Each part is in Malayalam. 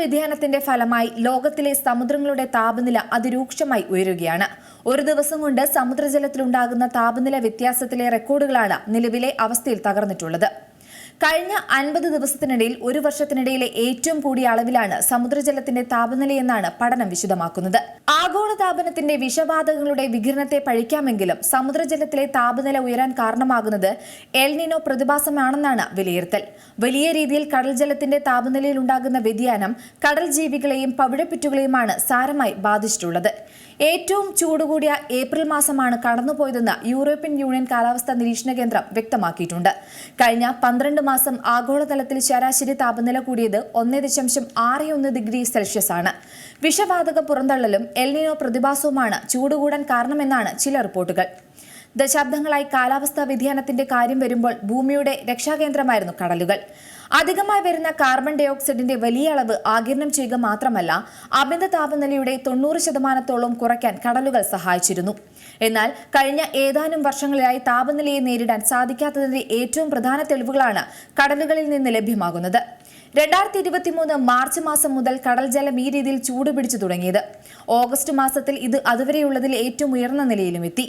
വ്യതിയാനത്തിന്റെ ഫലമായി ലോകത്തിലെ സമുദ്രങ്ങളുടെ താപനില അതിരൂക്ഷമായി ഉയരുകയാണ്. ഒരു ദിവസം കൊണ്ട് സമുദ്രജലത്തിലുണ്ടാകുന്ന താപനില വ്യത്യാസത്തിലെ റെക്കോർഡുകളാണ് നിലവിലെ അവസ്ഥയിൽ തകർന്നിട്ടുള്ളത്. കഴിഞ്ഞ അൻപത് ദിവസത്തിനിടയിൽ ഒരു വർഷത്തിനിടയിലെ ഏറ്റവും കൂടിയ അളവിലാണ് സമുദ്രജലത്തിന്റെ താപനിലയെന്നാണ് പഠനം വിശദമാക്കുന്നത്. ആഗോളതാപനത്തിന്റെ വിഷവാതകങ്ങളുടെ വികിരണത്തെ പഴിക്കാമെങ്കിലും സമുദ്രജലത്തിലെ താപനില ഉയരാൻ കാരണമാകുന്നത് എൽനിനോ പ്രതിഭാസമാണെന്നാണ് വിലയിരുത്തൽ. വലിയ രീതിയിൽ കടൽ ജലത്തിന്റെ താപനിലയിൽ ഉണ്ടാകുന്ന വ്യതിയാനം കടൽ ജീവികളെയും പവിഴപ്പുറ്റുകളെയുമാണ് സാരമായി ബാധിച്ചിട്ടുള്ളത്. ഏറ്റവും ചൂടുകൂടിയ ഏപ്രിൽ മാസമാണ് കടന്നുപോയതെന്ന് യൂറോപ്യൻ യൂണിയൻ കാലാവസ്ഥാ നിരീക്ഷണ കേന്ദ്രം വ്യക്തമാക്കിയിട്ടുണ്ട്. കഴിഞ്ഞ പന്ത്രണ്ട് മാസം ആഗോളതലത്തിൽ ശരാശരി താപനില കൂടിയത് ഒന്നേ ദശാംശം ആറ് ഒന്ന് ഡിഗ്രി സെൽഷ്യസ് ആണ്. വിഷവാതക പുറന്തള്ളലും എൽനിനോ പ്രതിഭാസവുമാണ് ചൂടുകൂടാൻ കാരണമെന്നാണ് ചില റിപ്പോർട്ടുകൾ. ദശാബ്ദങ്ങളായി കാലാവസ്ഥാ വ്യതിയാനത്തിന്റെ കാര്യം വരുമ്പോൾ ഭൂമിയുടെ രക്ഷാകേന്ദ്രമായിരുന്നു കടലുകൾ. അധികമായി വരുന്ന കാർബൺ ഡൈ ഓക്സൈഡിന്റെ വലിയ അളവ് ആകിരണം ചെയ്യുക മാത്രമല്ല അമിത താപനിലയുടെ തൊണ്ണൂറ് ശതമാനത്തോളം കുറയ്ക്കാൻ കടലുകൾ സഹായിച്ചിരുന്നു. എന്നാൽ കഴിഞ്ഞ ഏതാനും വർഷങ്ങളിലായി താപനിലയെ നേരിടാൻ സാധിക്കാത്തതിന്റെ ഏറ്റവും പ്രധാന തെളിവുകളാണ് കടലുകളിൽ നിന്ന് ലഭ്യമാകുന്നത്. രണ്ടായിരത്തി ഇരുപത്തിമൂന്ന് മാർച്ച് മാസം മുതൽ കടൽ ജലം ഈ രീതിയിൽ ചൂടുപിടിച്ചു തുടങ്ങിയത്. ഓഗസ്റ്റ് മാസത്തിൽ ഇത് അതുവരെയുള്ളതിൽ ഏറ്റവും ഉയർന്ന നിലയിലും എത്തി.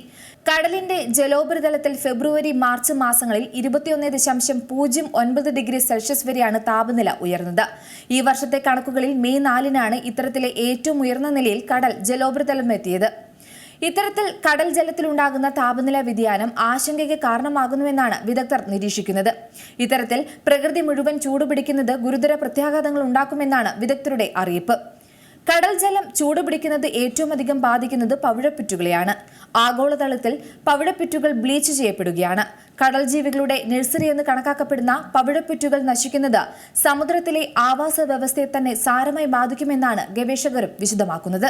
കടലിന്റെ ജലോപരിതലത്തിൽ ഫെബ്രുവരി മാർച്ച് മാസങ്ങളിൽ ഇരുപത്തിയൊന്ന് ദശാംശം പൂജ്യം ഒൻപത് ഡിഗ്രി സെൽഷ്യസ് വരെയാണ് താപനില ഉയർന്നത്. ഈ വർഷത്തെ കണക്കുകളിൽ മെയ് നാലിനാണ് ഇത്തരത്തിലെ ഏറ്റവും ഉയർന്ന നിലയിൽ കടൽ ജലോപരിതലം എത്തിയത്. ഇത്തരത്തിൽ കടൽ ജലത്തിലുണ്ടാകുന്ന താപനില വ്യതിയാനം ആശങ്കയ്ക്ക് കാരണമാകുന്നുവെന്നാണ് വിദഗ്ധർ നിരീക്ഷിക്കുന്നത്. ഇത്തരത്തിൽ പ്രകൃതി മുഴുവൻ ചൂടുപിടിക്കുന്നത് ഗുരുതര പ്രത്യാഘാതങ്ങൾ ഉണ്ടാക്കുമെന്നാണ് വിദഗ്ധരുടെ അറിയിപ്പ്. കടൽ ജലം ചൂടുപിടിക്കുന്നത് ഏറ്റവും അധികം ബാധിക്കുന്നത് പവിഴപ്പുറ്റുകളെയാണ്. ആഗോളതലത്തിൽ പവിഴപ്പുറ്റുകൾ ബ്ലീച്ച് ചെയ്യപ്പെടുകയാണ്. കടൽ ജീവികളുടെ നഴ്സറി എന്ന് കണക്കാക്കപ്പെടുന്ന പവിഴപ്പുറ്റുകൾ നശിക്കുന്നത് സമുദ്രത്തിലെ ആവാസ വ്യവസ്ഥയെ തന്നെ സാരമായി ബാധിക്കുമെന്നാണ് ഗവേഷകരും വിശദമാക്കുന്നത്.